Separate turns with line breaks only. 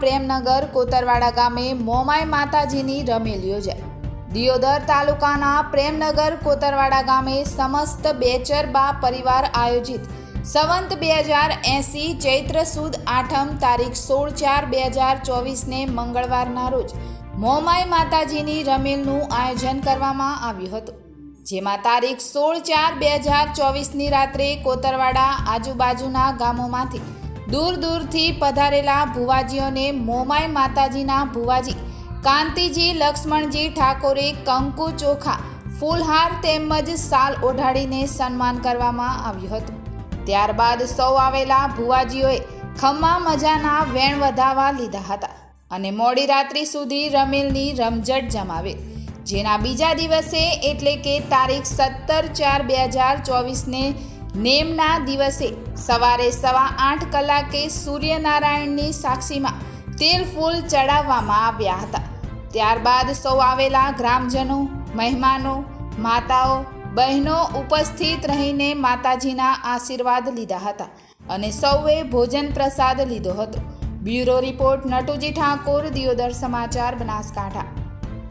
પ્રેમનગર કોતરવાડા ગામે મોમાઈ માતાજીની રમેલ યોજાઈ. દિયોદર તાલુકાના પ્રેમનગર કોતરવાડા ગામે સમસ્ત બેચરબા પરિવાર આયોજિત સંવંત બે હજાર એંસી ચૈત્ર સુદ આઠમ તારીખ સોળ ચાર બે હજાર ચોવીસને મંગળવારના રોજ મોમાઈ માતાજીની રમેલનું આયોજન કરવામાં આવ્યું હતું. જેમાં તારીખ સોળ ચાર બે હજાર ચોવીસની રાત્રે કોતરવાડા આજુબાજુના ગામોમાંથી દૂર દૂરથી પધારેલા ભુવાજીઓને મોમાઈ માતાજીના ભુવાજી, કાંતિજી, લક્ષ્મણજી ઠાકોરે કંકુ ચોખા, ફૂલહાર તેમજ સાલ ઓઢાડીને સન્માન કરવામાં આવ્યું હતું. ત્યારબાદ સૌ આવેલા ભુવાજીઓએ ખમ્મા મજાના વેણ વધાવા લીધા હતા અને મોડી રાત્રિ સુધી રમેલની રમઝટ જમાવે. જેના બીજા દિવસે એટલે કે તારીખ સત્તર ચાર બે હજાર ચોવીસને નેમના દિવસે સવારે સવા આઠ કલાકે સૂર્યનારાયણની સાક્ષીમાં તેલ ફૂલ ચડાવવામાં આવ્યા હતા. ત્યારબાદ સૌ આવેલા ગ્રામજનો, મહેમાનો, માતાઓ, બહેનો ઉપસ્થિત રહીને માતાજીના આશીર્વાદ લીધા હતા અને સૌએ ભોજન પ્રસાદ લીધો હતો. બ્યુરો રિપોર્ટ નટુજી ઠાકોર, દિયોદર સમાચાર બનાસકાંઠા.